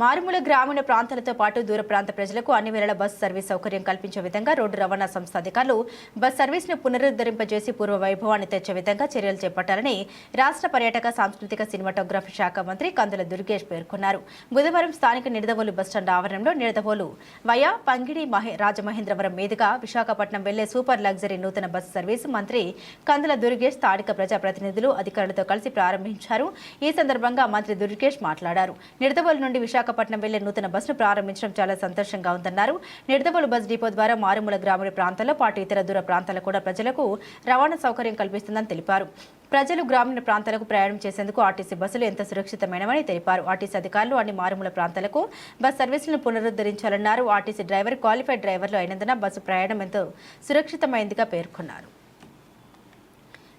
మారుమూల గ్రామీణ ప్రాంతాలతో పాటు దూర ప్రాంత ప్రజలకు అన్ని వేళల బస్ సర్వీస్ సౌకర్యం కల్పించే విధంగా రోడ్డు రవాణా సంస్థ అధికారులు బస్ సర్వీస్ను పునరుద్ధరింపజేసి పూర్వ వైభవాన్ని తెచ్చే విధంగా చర్యలు చేపట్టాలని రాష్ట్ర పర్యాటక సాంస్కృతిక సినిమాటోగ్రఫీ శాఖ మంత్రి కందుల దుర్గేష్ పేర్కొన్నారు. బుధవారం స్థానిక నిడదవోలు బస్టాండ్ ఆవరణంలో నిడదవోలు వయా పంగిడి మహే రాజమహేంద్రవరం మీదుగా విశాఖపట్నం వెళ్ళే సూపర్ లగ్జరీ నూతన బస్సు సర్వీసు మంత్రి కందుల దుర్గేష్ స్థానిక ప్రజాప్రతినిధులు అధికారులతో కలిసి ప్రారంభించారు. ఈ సందర్భంగా మంత్రి దుర్గేష్ మాట్లాడారు. నిడదవోలు నుండి విశాఖ విశాఖపట్నం వెళ్ళే నూతన బస్సును ప్రారంభించడం చాలా సంతోషంగా ఉందన్నారు. నిడదవోలు బస్ డిపో ద్వారా మారుమూల గ్రామీణ ప్రాంతాల్లో పాటు ఇతర దూర ప్రాంతాల కూడా ప్రజలకు రవాణా సౌకర్యం కల్పిస్తుందని తెలిపారు. ప్రజలు గ్రామీణ ప్రాంతాలకు ప్రయాణం చేసేందుకు ఆర్టీసీ బస్సులు ఎంత సురక్షితమైనవని తెలిపారు. ఆర్టీసీ అధికారులు అన్ని మారుమూల ప్రాంతాలకు బస్ సర్వీసులను పునరుద్ధరించాలన్నారు. ఆర్టీసీ డ్రైవర్ క్వాలిఫైడ్ డ్రైవర్లు అయినందున బస్సు ప్రయాణం ఎంతో సురక్షితమైందిగా పేర్కొన్నారు.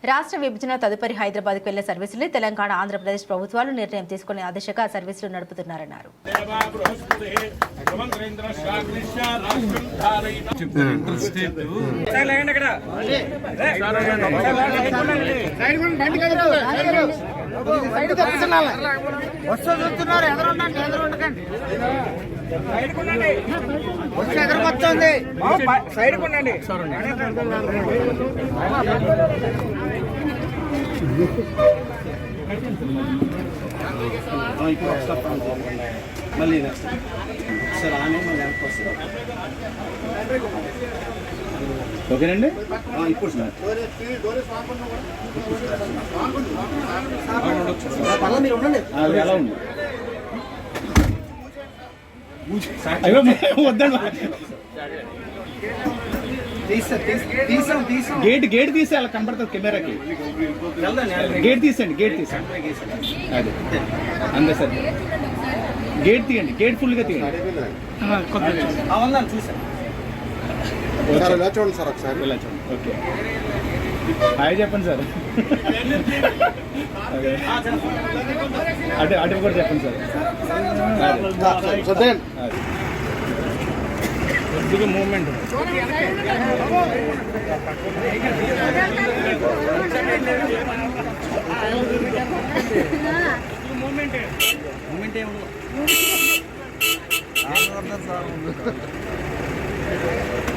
రాష్ట్ర విభజన తదుపరి హైదరాబాద్కు వెళ్ళే సర్వీసులు తెలంగాణ ఆంధ్రప్రదేశ్ ప్రభుత్వాలు నిర్ణయం తీసుకునే ఆ దిశగా సర్వీసులు నడుపుతున్నారన్నారు వస్తూ చూస్తున్నారు ఎదురు ఉండండి ఎదురు ఉండకండి ఎదురుకొస్తుంది సైడ్ ఉండండి. ఇప్పుడు ఒకసారి మళ్ళీ నెక్స్ట్ సార్. ఆమె మళ్ళీ వెనక్కి వస్తుంది ఓకేనండి ఇప్పుడు ఎలా ఉంది అయ్యో వద్దండి తీసాం తీసాం గేట్ గేట్ తీసి అలా కనపడుతుంది కెమెరాకి. గేట్ తీసండి గేట్ తీసండి. అదే. అంతే సార్. గేట్ తీయండి గేట్ ఫుల్గా తీయండి. చూసాను చూడండి సార్ ఒకసారి. ఓకే. హాయ్ చెప్పండి సార్. అటు అటు కూడా చెప్పండి సార్. కొద్దిగా మూమెంట్ మూమెంట్ ఏమి ఎక్కడకండి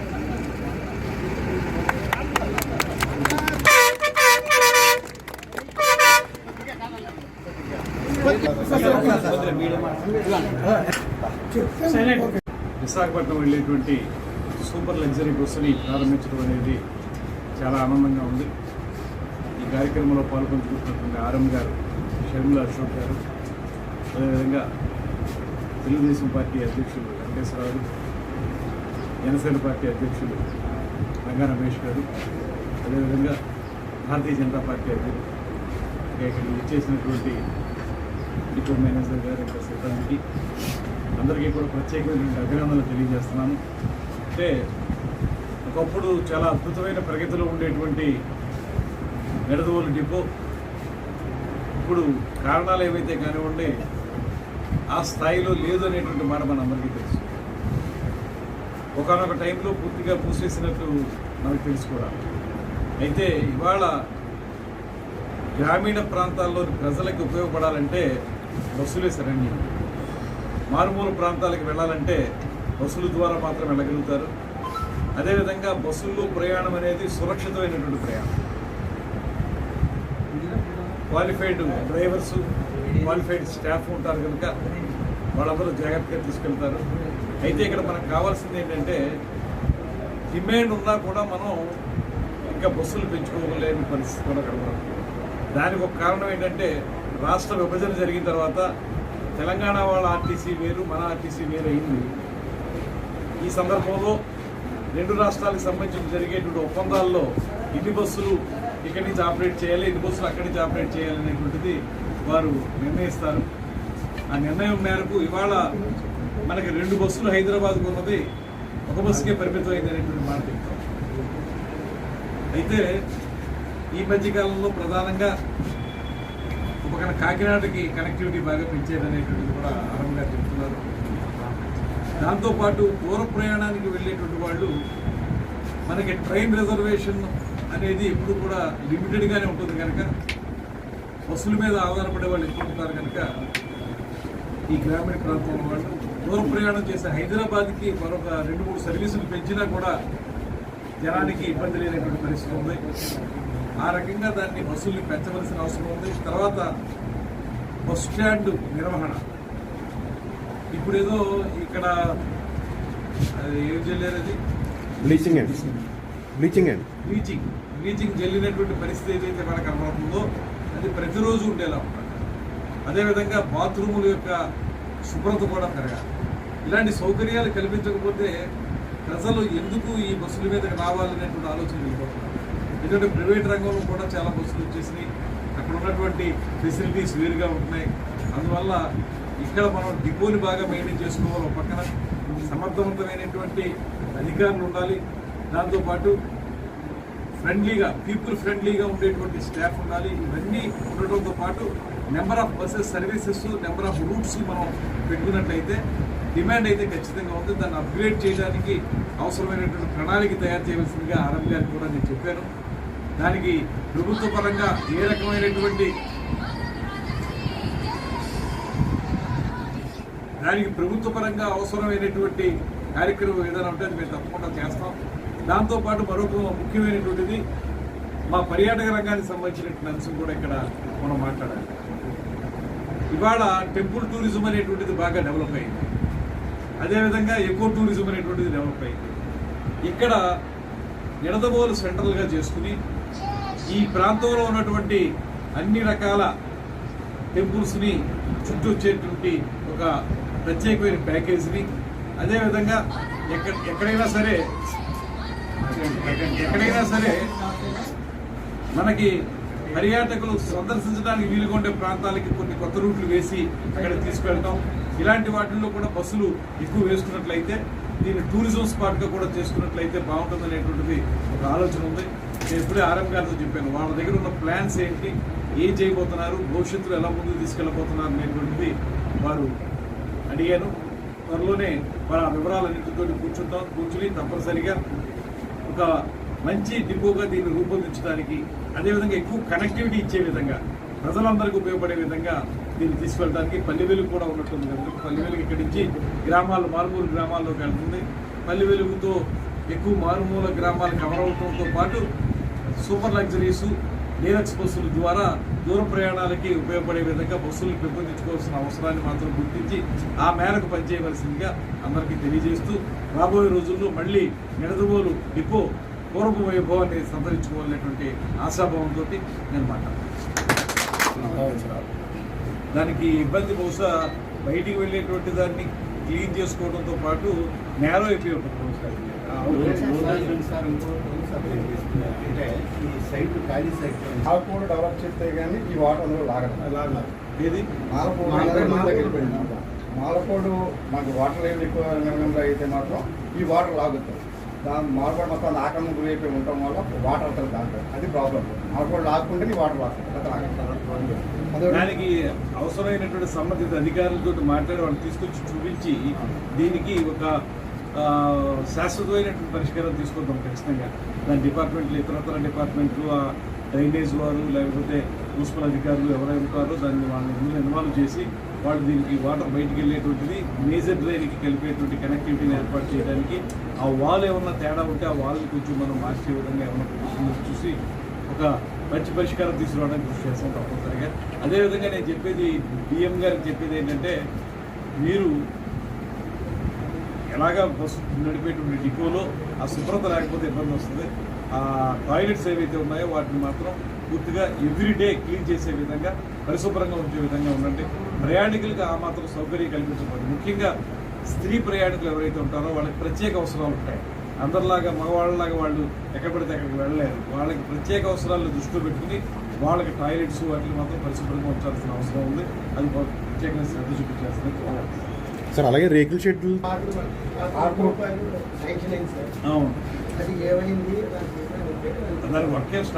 విశాఖపట్నం వెళ్ళేటువంటి సూపర్ లగ్జరీ బస్సుని ప్రారంభించడం అనేది చాలా ఆనందంగా ఉంది. ఈ కార్యక్రమంలో పాల్గొంటున్నటువంటి ఆర్ఎం గారు షర్మిల అశోక్ గారు అదేవిధంగా తెలుగుదేశం పార్టీ అధ్యక్షులు వెంకటేశ్వరరావు జనసేన పార్టీ అధ్యక్షులు రంగా రమేష్ గారు అదేవిధంగా భారతీయ జనతా పార్టీ అధ్యక్షులు. ఇక్కడ ఇచ్చేసినటువంటి ఇప్పుడు మేనేజర్ గారు ఇంకా సిబ్బందికి అందరికీ కూడా ప్రత్యేకమైన అభినందనలు తెలియజేస్తున్నాను. అంటే ఒకప్పుడు చాలా అద్భుతమైన ప్రగతిలో ఉండేటువంటి నిడదవోలు డిపో. ఇప్పుడు కారణాలు ఏవైతే కానివ్వండి ఆ స్థాయిలో లేదు అనేటువంటి మాట మనందరికీ తెలుసు. ఒకనొక టైంలో పూర్తిగా మూసేసినట్టు మనకు తెలుసు కూడా. అయితే ఇవాళ గ్రామీణ ప్రాంతాల్లోని ప్రజలకు ఉపయోగపడాలంటే బస్సులే సరైనవి. మారుమూల ప్రాంతాలకు వెళ్ళాలంటే బస్సుల ద్వారా మాత్రం వెళ్ళగలుగుతారు. అదేవిధంగా బస్సుల్లో ప్రయాణం అనేది సురక్షితమైనటువంటి ప్రయాణం. క్వాలిఫైడ్ డ్రైవర్స్ క్వాలిఫైడ్ స్టాఫ్ ఉంటారు కనుక వాళ్ళందరూ జాగ్రత్తగా తీసుకెళ్తారు. అయితే ఇక్కడ మనకు కావాల్సింది ఏంటంటే డిమాండ్ ఉన్నా కూడా మనం ఇంకా బస్సులు పెంచుకోలేని పరిస్థితి కూడా కనబడుతుంది. దానికి ఒక కారణం ఏంటంటే రాష్ట్ర విభజన జరిగిన తర్వాత తెలంగాణ వాళ్ళ ఆర్టీసీ వేరు మన ఆర్టీసీ వేరు అయింది ఈ సందర్భంలో రెండు రాష్ట్రాలకు సంబంధించి జరిగేటువంటి ఒప్పందాల్లో ఇన్ని బస్సులు ఇక్కడి నుంచి ఆపరేట్ చేయాలి ఇన్ని బస్సులు అక్కడి నుంచి ఆపరేట్ చేయాలనేటువంటిది వారు నిర్ణయిస్తారు. ఆ నిర్ణయం మేరకు ఇవాళ మనకి రెండు బస్సులు హైదరాబాద్కు ఉన్నది ఒక బస్సుకే పరిమితం అయింది అనేటువంటి మాట చెప్తాం అయితే ఈ మధ్యకాలంలో ప్రధానంగా ఒక కాకినాడకి కనెక్టివిటీ బాగా పెంచేదనేటువంటిది కూడా ఆరంభం చెప్తున్నారు. దాంతోపాటు దూర ప్రయాణానికి వెళ్ళేటువంటి వాళ్ళు మనకి ట్రైన్ రిజర్వేషన్ అనేది ఎప్పుడు కూడా లిమిటెడ్గానే ఉంటుంది కనుక బస్సుల మీద ఆధారపడే వాళ్ళు ఎక్కువ ఉంటారు కనుక ఈ గ్రామీణ ప్రాంతంలో వాళ్ళు దూర ప్రయాణం చేసే హైదరాబాద్కి మరొక రెండు మూడు సర్వీసులు పెంచినా కూడా జనానికి ఇబ్బంది లేనటువంటి పరిస్థితి ఉంది. ఆ రకంగా దాన్ని బస్సుల్ని పెంచవలసిన అవసరం ఉంది. తర్వాత బస్ స్టాండ్ నిర్వహణ. ఇప్పుడు ఏదో ఇక్కడ అది ఏం చెల్లారు అది? బ్లీచింగ్ అండి బ్లీచింగ్ అండి బ్లీచింగ్ బ్లీచింగ్ జల్లినటువంటి పరిస్థితి ఏదైతే మనకు కనబడుతుందో అది ప్రతిరోజు ఉండేలా ఉంటుంది. అదేవిధంగా బాత్రూముల యొక్క శుభ్రత కూడా పెరగాలి. ఇలాంటి సౌకర్యాలు కల్పించకపోతే ప్రజలు ఎందుకు ఈ బస్సుల మీద రావాలనేటువంటి ఆలోచన వెళ్ళిపోతున్నారు ఎందుకంటే ప్రైవేట్ రంగంలో కూడా చాలా బస్సులు వచ్చేసినాయి. అక్కడ ఉన్నటువంటి ఫెసిలిటీస్ వేరుగా ఉంటున్నాయి. అందువల్ల ఇక్కడ మనం డిపోని బాగా మెయింటైన్ చేసుకోవాలి. ఒక పక్కన సమర్థవంతమైనటువంటి అధికారులు ఉండాలి. దాంతోపాటు ఫ్రెండ్లీగా పీపుల్ ఫ్రెండ్లీగా ఉండేటువంటి స్టాఫ్ ఉండాలి. ఇవన్నీ ఉండటంతో పాటు number of buses services number of routes మనం పెట్టుకున్నట్లయితే డిమాండ్ అయితే ఖచ్చితంగా ఉంది. దాన్ని అప్గ్రేడ్ చేయడానికి అవసరమైనటువంటి ప్రణాళిక తయారు చేయవలసిందిగా ఆర్ఎం గారికి కూడా నేను చెప్పాను. దానికి ప్రభుత్వ పరంగా ఏ రకమైనటువంటి దానికి ప్రభుత్వ పరంగా అవసరమైనటువంటి కార్యక్రమం ఏదైనా ఉంటే అది మేము తప్పకుండా చేస్తాం. దాంతోపాటు మరొక ముఖ్యమైనటువంటిది మా పర్యాటక రంగానికి సంబంధించినటువంటి అంశం కూడా ఇక్కడ మనం మాట్లాడాలి. ఇవాళ టెంపుల్ టూరిజం అనేటువంటిది బాగా డెవలప్ అయింది. అదేవిధంగా ఎకో టూరిజం అనేటువంటిది డెవలప్ అయింది. ఇక్కడ నిడదబోలు సెంట్రల్గా చేసుకుని ఈ ప్రాంతంలో ఉన్నటువంటి అన్ని రకాల టెంపుల్స్ని చుట్టూ వచ్చేటువంటి ఒక ప్రత్యేకమైన ప్యాకేజీని అదేవిధంగా ఎక్కడ ఎక్కడైనా సరే ఎక్కడైనా సరే మనకి పర్యాటకులు సందర్శించడానికి వీలుగా ఉండే ప్రాంతాలకి కొన్ని కొత్త రూట్లు వేసి అక్కడ తీసుకెళ్ళటం ఇలాంటి వాటిల్లో కూడా బస్సులు ఎక్కువ వేసుకున్నట్లయితే దీన్ని టూరిజం స్పాట్గా కూడా చేసుకున్నట్లయితే బాగుంటుంది అనేటువంటిది ఒక ఆలోచన ఉంది. నేను ఇప్పుడే ఆర్ఎం గారితో చెప్పాను వాళ్ళ దగ్గర ఉన్న ప్లాన్స్ ఏంటి ఏం చేయబోతున్నారు భవిష్యత్తులో ఎలా ముందుకు తీసుకెళ్ళబోతున్నారు అనేటువంటిది వారు అడిగాను. త్వరలోనే వాళ్ళ వివరాలన్నింటితో కూర్చుంటాం. కూర్చుని తప్పనిసరిగా ఒక మంచి డిపోగా దీన్ని రూపొందించడానికి అదేవిధంగా ఎక్కువ కనెక్టివిటీ ఇచ్చే విధంగా ప్రజలందరికీ ఉపయోగపడే విధంగా దీన్ని తీసుకెళ్ళడానికి పల్లె వెలుగు కూడా ఉన్నట్టుంది కనుక పల్లె వెలుగు ఇక్కడి నుంచి గ్రామాలు మారుమూల గ్రామాల్లోకి వెళ్తుంది. పల్లె వెలుగుతో ఎక్కువ మారుమూల గ్రామాలు కవర్ అవడంతో పాటు సూపర్ లగ్జరీసు డీలక్స్ బస్సుల ద్వారా దూర ప్రయాణాలకి ఉపయోగపడే విధంగా బస్సులు పెంపొందించుకోవాల్సిన అవసరాన్ని మాత్రం గుర్తించి ఆ మేరకు పనిచేయవలసిందిగా అందరికీ తెలియజేస్తూ రాబోయే రోజుల్లో మళ్ళీ నిడదవోలు డిపో పూర్వపు వైభవాన్ని సంతరించుకోవాలనేటువంటి ఆశాభావంతో నేను మాట్లాడాను దానికి ఇబ్బంది బహుశా బయటికి వెళ్ళేటువంటి దాన్ని క్లీన్ చేసుకోవడంతో పాటు నేరో అయిపోయి ఉంటుంది బహుశా. అంటే ఈ సైట్ ఖాళీ సైట్ మాలపూడి డెవలప్ చేస్తే కానీ ఈ వాటర్ అందులో దగ్గర వెళ్ళిపోయింది మాలపూడు మాకు వాటర్ లేని ఎక్కువ నిర్ణయంలో అయితే మాత్రం ఈ వాటర్ లాగుతుంది దాని మాలపూడి మొత్తం ఆక్రమణ గురి అయిపోయి ఉండటం వల్ల వాటర్ అవుతుంది దాంట్లో అది ప్రాబ్లం మాలపూడి లాక్కుంటే నీ వాటర్ లాగుతుంది దానికి అవసరమైనటువంటి సంబంధిత అధికారులతో మాట్లాడి వాళ్ళు తీసుకొచ్చి చూపించి దీనికి ఒక శాశ్వతమైనటువంటి పరిష్కారం తీసుకుంటాం ఖచ్చితంగా. దాని డిపార్ట్మెంట్లు ఇతరతర డిపార్ట్మెంట్లు ఆ డ్రైనేజ్ వారు లేకపోతే మున్సిపల్ అధికారులు ఎవరైనా ఉంటారో దాన్ని వాళ్ళని ఇందులో ఇన్వాల్వ్ చేసి వాళ్ళు దీనికి వాటర్ బయటికి వెళ్ళేటువంటిది మేజర్ డ్రైన్కి కలిపేటువంటి కనెక్టివిటీని ఏర్పాటు చేయడానికి ఆ వాల్ ఏమన్నా తేడా ఉంటే ఆ వాల్ని కొంచెం మనం మార్చే విధంగా ఏమన్నా చూసి ఒక మంచి పరిష్కారం తీసుకురావడానికి కృషి చేస్తాం తప్పనిసరిగా. అదేవిధంగా నేను చెప్పేది బిఎం గారికి చెప్పేది ఏంటంటే మీరు ఎలాగా బస్సు నడిపేటువంటి డిపోలో ఆ శుభ్రత లేకపోతే ఇబ్బంది వస్తుంది. ఆ టాయిలెట్స్ ఏవైతే ఉన్నాయో వాటిని మాత్రం పూర్తిగా ఎవ్రీ డే క్లీన్ చేసే విధంగా పరిశుభ్రంగా ఉంచే విధంగా ఉండండి. ప్రయాణికులకు ఆ మాత్రం సౌకర్యం కల్పించబడింది. ముఖ్యంగా స్త్రీ ప్రయాణికులు ఎవరైతే ఉంటారో వాళ్ళకి ప్రత్యేక అవసరాలు ఉంటాయి. అందరిలాగా మగవాళ్ళలాగా వాళ్ళు ఎక్కడ పడితే అక్కడికి వెళ్ళలేరు. వాళ్ళకి ప్రత్యేక అవసరాలను దృష్టిలో పెట్టుకుని వాళ్ళకి టాయిలెట్స్ వాటిని మాత్రం పరిశుభ్రంగా ఉంచాల్సిన అవసరం ఉంది. అది ప్రత్యేకంగా శ్రద్ధ చూపించాల్సిన సార్ అలాగే రేకుల సార్ అవును. అది ఏమైంది దానికి వర్క్ స్టార్ట్